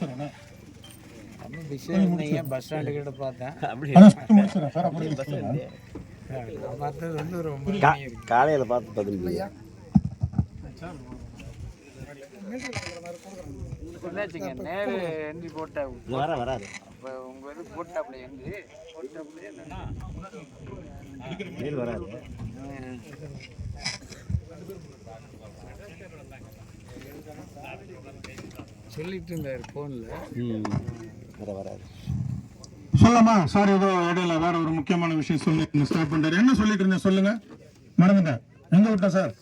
முடிச்சிடறேன் விஷயம் bus stand கிட்ட பார்த்தேன். முடிச்சிடறேன் சார் அப்படி பார்த்தது வந்து ஒரு காலையில் பார்த்து பதினஞ்சு. நேரு என்ட்ரி போட்டா வர வராது இப்போ உங்கள் இது போட்டாப்புல என்ட்ரி. போட்டாப்புல என்னன்னா நீர் வராது சொல்லிட்டு இருந்தார் ஃபோனில் வர வராது. சொல்லலாமா சார் ஏதோ இடையில வேற ஒரு முக்கியமான விஷயம் சொல்லி ஸ்டார்ட் பண்றாரு என்ன சொல்லிட்டு இருந்தேன் சொல்லுங்க? மறந்துட்டேன். எங்க விட்டேன் சார்?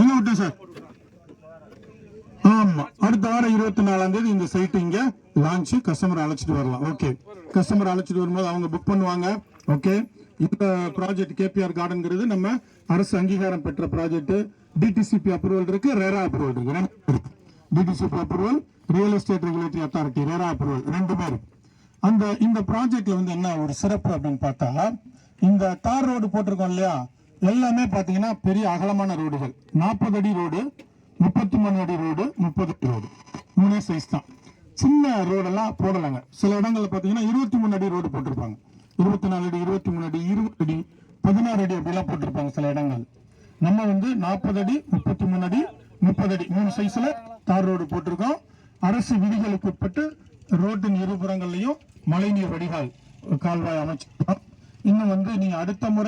எங்க விட்டேன் சார்? ஆமா அடுத்த வாரம் இருபத்தி நாலாம் தேதி இந்த சைட் இங்க லான்ச் கஸ்டமர் அழைச்சிட்டு வரலாம். ஓகே கஸ்டமர் அழைச்சிட்டு வரும்போது அவங்க புக் பண்ணுவாங்க. ஓகே இந்த ப்ராஜெக்ட் கேபிஆர் கார்டன்ங்கிறது நம்ம அரசு அங்கீகாரம் பெற்ற ப்ராஜெக்ட் டிடிசிபி அப்ரூவல் இருக்கு ரேரா அப்ரூவல் இருக்கு. DTCP approval real estate regulatory authority RERA approval ரெண்டுமே இருக்கு அந்த இந்த ப்ராஜெக்ட்ல வந்து என்ன ஒரு சிறப்பு அப்படின்னு பார்த்தா இந்த தார் ரோடு போட்டிருக்கோம் இல்லையா? எல்லாமே பாத்தீங்கன்னா பெரிய அகலமான ரோடுகள் நாற்பது அடி ரோடு முப்பத்தி மூணு அடி ரோடு முப்பது அடி ரோடு மூணே சைஸ் தான். சின்ன ரோடெல்லாம் போடலைங்க. சில இடங்கள்ல பாத்தீங்கன்னா இருபத்தி மூணு அடி ரோடு போட்டிருப்பாங்க. இருபத்தி நாலு அடி இருபத்தி மூணு அடி இருபது அடி பதினாறு அடி அப்படிலாம் போட்டிருப்பாங்க சில இடங்கள். நம்ம வந்து நாற்பது அடி முப்பத்தி மூணு அடி முப்பது அடி மூணு சைஸ்ல தார் ரோடு போட்டிருக்கோம். அரசு விதிகளுக்கு உட்பட்டு ரோட்டின் இருபுறங்கள்லையும் மழைநீர் வடிகால் கால்வாய் அமைச்சிருக்கோம் இன்னும் வந்து நீங்க அடுத்த முறை